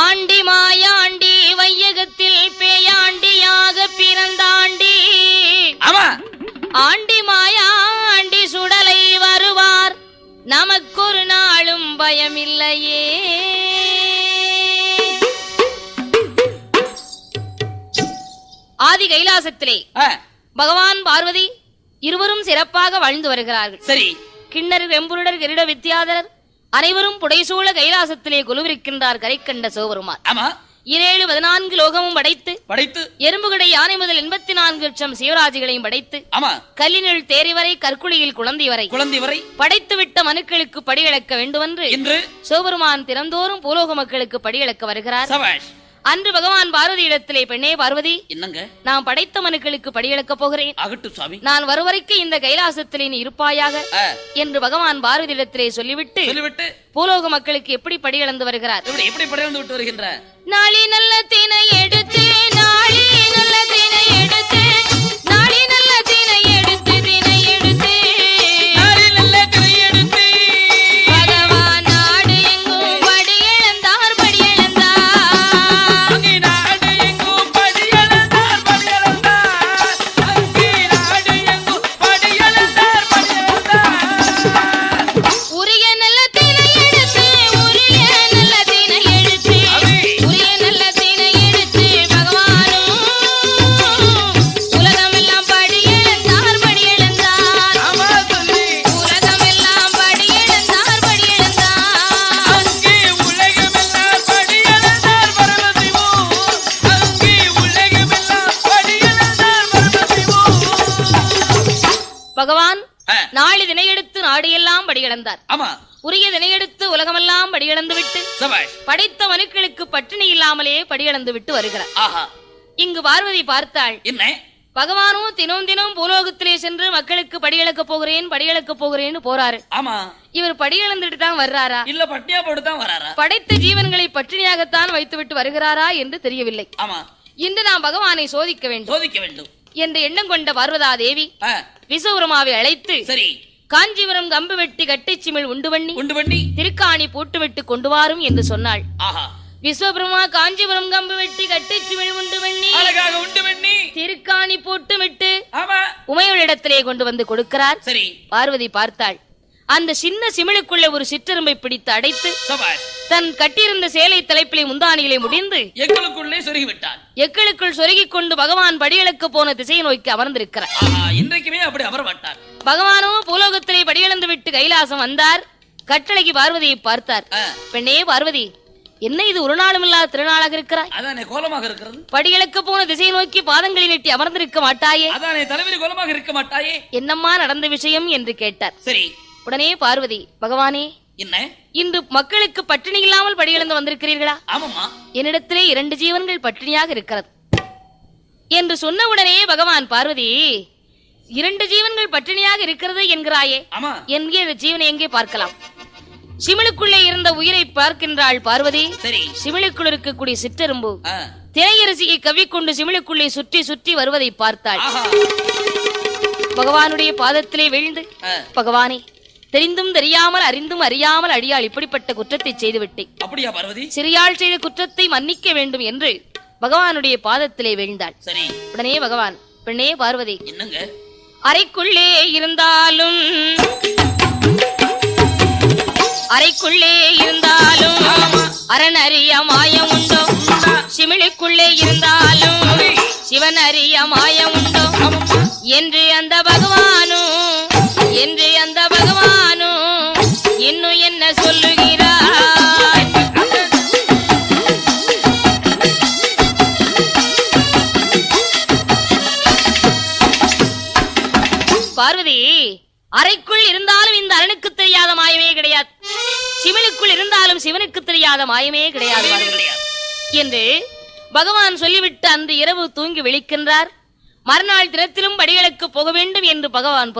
Aunty Mayandi வையகத்தில் பேயாண்டியாக பிறந்தாண்டி. ஆண்டி மாயாண்டி சுடலை வருவார். நமக்கொரு நாளும் பயமில்லையே. ஆதி கைலாசத்திலே பகவான் பார்வதி இருவரும் சிறப்பாக வாழ்ந்து வருகிறார்கள். சரி. கிண்ணர் வெம்புருடர் கிரீட வித்யாதரர் அனைவரும் புடைசூழ கைலாசத்திலே குலுவிருக்கின்றார் கரைக்கண்ட சிவபெருமான். ஆமா. பதினான்கு லோகமும் படைத்து படைத்து. எறும்புகடை யானை முதல் எண்பத்தி நான்கு லட்சம் சிவராஜிகளையும் படைத்து ஆமா. கல்லினுள் தேரி வரை கற்குழியில் குழந்தை வரை குழந்தை வரை. படைத்துவிட்ட மனுக்களுக்கு படியிழக்க வேண்டுமென்று இன்று சிவபெருமான் திறந்தோறும் பூலோக மக்களுக்கு படியிழக்க வருகிறார். சபாஷ். அன்று பகவான் பார்வதி இடத்திலே பெண்ணே பார்வதி என்னங்க? நான் படைத்த மனுக்களுக்கு படியிழக்க போகிறேன். ஆகட்டும் சுவாமி. நான் வருவரைக்கு இந்த கைலாசத்திலே நீ இருப்பாயாக என்று பகவான் பாரதி இடத்திலே சொல்லிவிட்டு சொல்லிவிட்டு? பூலோக மக்களுக்கு எப்படி படியிழந்து வருகிறார்? எப்படி படையந்து விட்டு வருகின்ற? நாளி நல்ல தினை எடுத்து பகவான் நாளை தினையெடுத்து நாடு எல்லாம் படியிழந்தார் ஆமா. உரிய தினையெடுத்து உலகமெல்லாம் படியிழந்து விட்டு படைத்த மனுக்களுக்கு பட்டினி இல்லாமலே படியிழந்து விட்டு வருகிறார். ஆஹா. இங்கு பார்வதி பார்த்தாள் என்ன? பகவானும் தினம் தினம் பூலோகத்திலே சென்று மக்களுக்கு படியிழக்க போகிறேன் படியிழக்க போகிறேன்னு போறாரு. ஆமா. இவர் படியிழந்துட்டு தான் வர்றாரா? இல்ல பட்டியா போட்டு தான் வராரா? படைத்த ஜீவன்களை பட்டினியாகத்தான் வைத்துவிட்டு வருகிறாரா என்று தெரியவில்லை. ஆமா. இன்று நாம் பகவானை சோதிக்க வேண்டும். சோதிக்க வேண்டும். என்ற எண்ணம் கொண்ட பார்வதா தேவி விசுவரமாவை அழைத்து சரி. காஞ்சிபுரம் கம்பு வெட்டி கட்டைச்சிமிழ் உண்டு பண்ணி உண்டு பண்ணி. திருக்காணி போட்டுவிட்டு கொண்டு வாரும் என்று சொன்னாள். விஸ்வபிரமா காஞ்சிபுரம் கம்பு வெட்டி கட்டைச்சிமிழ் உண்டு பண்ணி அழகாக உண்டு பண்ணி. திருக்காணி போட்டு விட்டு ஆமா. உமையவளிடத்திலே கொண்டு வந்து கொடுக்கிறார். சரி. பார்வதி பார்த்தாள். அந்த சின்ன சிமிழுக்குள்ள ஒரு சிற்றெரும்பை பிடித்து அடைத்து தன் கட்டியிருந்த சேலை தலைப்பிலே முந்தானியிலே முடிந்து எங்களுக்குள்ளே சொருகி விட்டான் எக்களுக்குள் சொருகிக் கொண்டு பகவான் படியெழுக்க போன திசையை நோக்கி அமர்ந்திருக்கிறார். இன்றைக்குமே அப்படி அமர மாட்டார் பகவானோ பூலோகத்திலே படியிழந்து விட்டு கைலாசம் வந்தார். கட்டளைக்கு பார்வதியை பார்த்தார். பெண்ணே பார்வதி என்ன இது ஒரு நாளும் இல்லாத திருநாளாக இருக்கிறாய்? அதானே கோலமாக இருக்கிறது? படியிழக்க போன திசையை நோக்கி பாதங்களை நீட்டி அமர்ந்திருக்க மாட்டாயே? அதானே தலைவரி கோலமாக இருக்க மாட்டாயே? என்னம்மா நடந்த விஷயம் என்று கேட்டார். சரி. உடனே பார்வதி பகவானே என்ன? இன்று மக்களுக்கு பட்டினி இல்லாமல் படியிழந்து வந்திருக்கிறீர்களா? ஆமாம்மா. என்னிடத்திலே இரண்டு ஜீவன்கள் பட்டினியாக இருக்கிறது. என்று சொன்ன உடனே பகவான் பார்வதி இரண்டு ஜீவன்கள் பட்டினியாக இருக்கிறது என்கிறாயே. இந்த ஜீவனை எங்கே பார்க்கலாம்? சிமிழுக்குள்ளே இருந்த உயிரை பார்க்கின்றாள் பார்வதி. சரி. சிமிழுக்குள் இருக்கக்கூடிய சிற்றெரும்பு திரையரசியை கவ்விக்கொண்டு சிமிழுக்குள்ளே சுற்றி சுற்றி வருவதை பார்த்தாள். பகவானுடைய பாதத்திலே விழுந்து பகவானே தெரிந்தும் தெரியாமல் அறிந்தும் அறியாமல் அடியாள் இப்படிப்பட்ட குற்றத்தை செய்துவிட்டேன். அப்படியா பார்வதி? சிறியாள் செய்த குற்றத்தை மன்னிக்க வேண்டும் என்று பகவானுடைய பாதத்திலே வீழ்ந்தாள் சரி. உடனே பகவான் பெண்ணே பார்வதி என்னங்க? அறைக்குள்ளே இருந்தாலும் அறைக்குள்ளே இருந்தாலும் அரண் அறிய மாயம் உண்டோ? சிமிழுக்குள்ளே இருந்தாலும் சிவன் அறிய மாயம் உண்டோ? என்று அந்த பார்வதி அறைக்குள் இருந்தாலும் இந்த அரணுக்கு தெரியாத மாயமே கிடையாது. சிவனுக்குள் இருந்தாலும் சிவனுக்கு தெரியாத மாயமே கிடையாது என்று பகவான் சொல்லிவிட்டு அன்று இரவு தூங்கி விழிக்கின்றார். மறுநாள் தினத்திலும் படிகளுக்கு போக வேண்டும் என்று பகவான்